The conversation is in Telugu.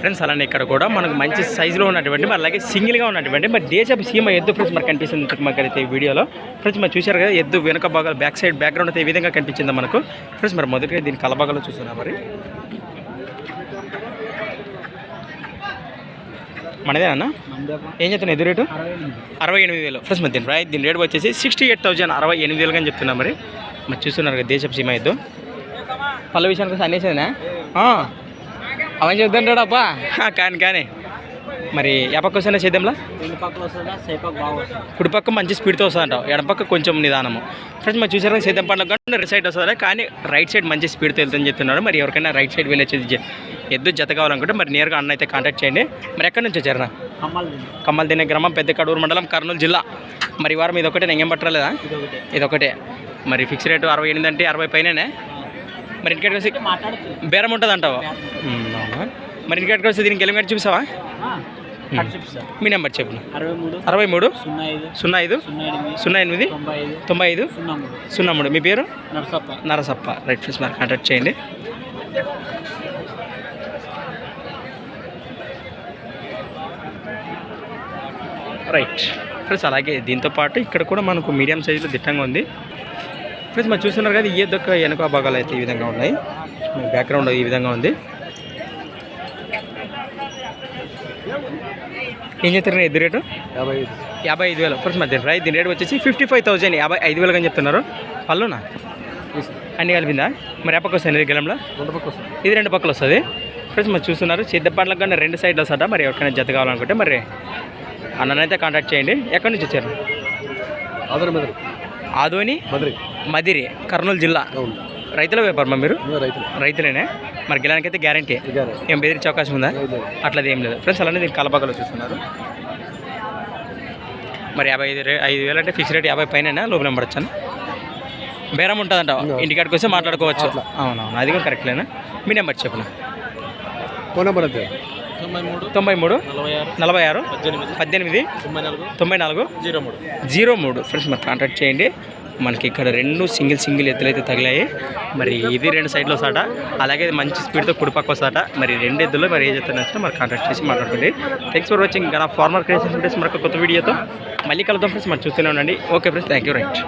ఫ్రెండ్స్ అలానే ఇక్కడ కూడా మనకు మంచి సైజులో ఉన్నటువంటి మరి అలాగే సింగిల్గా ఉన్నటువంటి మరి దేశపు సీమ ఎద్దు ఫ్రెండ్స్ మనకు కనిపిస్తుంది ఇంతకు మనకైతే ఈ వీడియోలో. ఫ్రెండ్స్ మరి చూశారు కదా ఎద్దు వెనుక భాగాలు బ్యాక్ సైడ్ బ్యాక్గ్రౌండ్ అయితే ఈ విధంగా కనిపించింది మనకు? ఫ్రెండ్స్ మరి మొదటిగా దీని కలభాగాలు చూస్తున్నాం మరి. మనదేనా ఏం చెప్తున్నా ఎదురు రేటు? అరవై ఎనిమిది వేలు. ఫ్రెండ్స్ మరి దీని రైట్ దీని రేట్ వచ్చేసి సిక్స్టీ ఎయిట్ థౌజండ్ అరవై ఎనిమిది వేలుగా అని చెప్తున్నా మరి. మరి చూస్తున్నారు కదా దేశపు సీమ ఎద్దు. పల్లె విషయానికి అన్నేసేనా అవన్నీ చెప్తుంటాడు అబ్బా. కానీ కానీ. మరి ఎపక్క వస్తున్నా వస్తుంది కుడి పక్క మంచి స్పీడ్తో వస్తుందంట. ఎడపక్క కొంచెం నిదానము. ఫ్రెండ్స్ మరి చూసారా సేద్యం పండుగ రైట్ సైడ్ వస్తుందా కానీ రైట్ సైడ్ మంచి స్పీడ్తో వెళ్తుందని చెప్తున్నాడు. మరి ఎవరికైనా రైట్ సైడ్ జ- ఎద్దు జత కావాలనుకుంటే మరి నేరుగా అన్న అయితే కాంటాక్ట్ చేయండి. మరి ఎక్కడి నుంచి వచ్చారనా కమ్మలు దినే గ్రామం పెద్ద కడూరు మండలం కర్నూలు జిల్లా. మరి వారం ఇది ఒకటే నేను ఏం పట్టలేదా ఇది ఒకటే ఇది ఒకటే మరి ఫిక్స్ రేటు అరవై ఎనిమిది అంటే అరవై పైననే? మరి ఇంటికాడికి వచ్చి బేరం ఉంటుంది అంటావా? మరి ఇంటికాడికి వస్తే దీనికి ఎలిమెంట్ చూపిస్తావా? మీ నెంబర్ చెప్పు. అరవై మూడు సున్నా ఐదు సున్నా ఎనిమిది తొంభై ఐదు సున్నా మూడు. సున్నా మూడు. మీ పేరు? నరసప్ప. నరసప్ప. రైట్ ఫ్రెండ్స్ మరి కాంటాక్ట్ చేయండి. రైట్. ఫ్రెండ్స్ అలాగే దీంతో పాటు ఇక్కడ కూడా మనకు మీడియం సైజులో దిట్టంగా ఉంది. ఫ్రెండ్స్ మరి చూస్తున్నారు కదా ఈ దొక్క వెనుక భాగాలు అయితే ఈ విధంగా ఉన్నాయి. బ్యాక్గ్రౌండ్ ఈ విధంగా ఉంది. ఏం చెప్తారు ఎద్దు రేటు? యాభై ఐదు. యాభై ఐదు వేలు. ఫ్రెండ్స్ దీని రైట్ దీని రేట్ వచ్చేసి ఫిఫ్టీ ఫైవ్ థౌసండ్ యాభై ఐదు వేలుగా అని చెప్తున్నారు. పళ్ళునా? అన్ని కలిపిందా? మరి ఎప్పకి వస్తుంది ఇది గెలంలో? రెండు పక్క వస్తుంది. ఇది రెండు పక్కలు వస్తుంది. ఫ్రెండ్స్ మరి చూస్తున్నారు సిద్ధపాట్లకు కానీ రెండు సైడ్లు వస్తాడ మరి ఎవరికైనా జత కావాలనుకుంటే మరి అన్ననైతే కాంటాక్ట్ చేయండి. ఎక్కడి నుంచి వచ్చారు? ఆధార్ మధురి ఆదోని? మధురి మదిరి కర్నూలు జిల్లా. రైతుల వ్యాపారమా మీరు? రైతులు. రైతులేనే? మరి గెలానికి అయితే గ్యారంటీ ఏం బెదిరించే అవకాశం ఉందా? అట్లది ఏం లేదు. ఫ్రెండ్స్ అలానే దీనికి కలబాగలు చూస్తున్నారు. మరి యాభై ఐదు రే- ఐదు వేలు అంటే ఫిక్స్ రేట్ యాభై పైన లోపల పడచ్చాను బేరం ఉంటుందంట. ఇంటికాడికి వస్తే మాట్లాడుకోవచ్చు. అవునవును. అది కూడా కరెక్ట్లేనా మీ నెంబర్ చెప్పిన? ఫోన్ నెంబర్ అంతే. తొంభై మూడు తొంభై మూడు నలభై ఆరు నలభై ఆరు పద్దెనిమిది పద్దెనిమిది తొంభై నాలుగు తొంభై నాలుగు జీరో మూడు. జీరో మూడు. ఫ్రెండ్స్ మరి కాంటాక్ట్ చేయండి. మనకి ఇక్కడ రెండు సింగిల్ సింగిల్ ఎత్తులు అయితే తగిలాయి. మరి ఇది రెండు సైడ్లో సాట అలాగే మంచి స్పీడ్తో కుడిపక్క వస్తాట మరి రెండు ఎద్దులు మరి ఏ చెప్తాను మరి కాంటాక్ట్ చేసి మాట్లాడుకోండి. Thanks for watching Gana farmer creation friends మరొక కొత్త వీడియోతో మళ్ళీ కలుద్దాం ఫ్రెండ్స్ మరి చూస్తూనే ఉండండి. Okay friends thank you right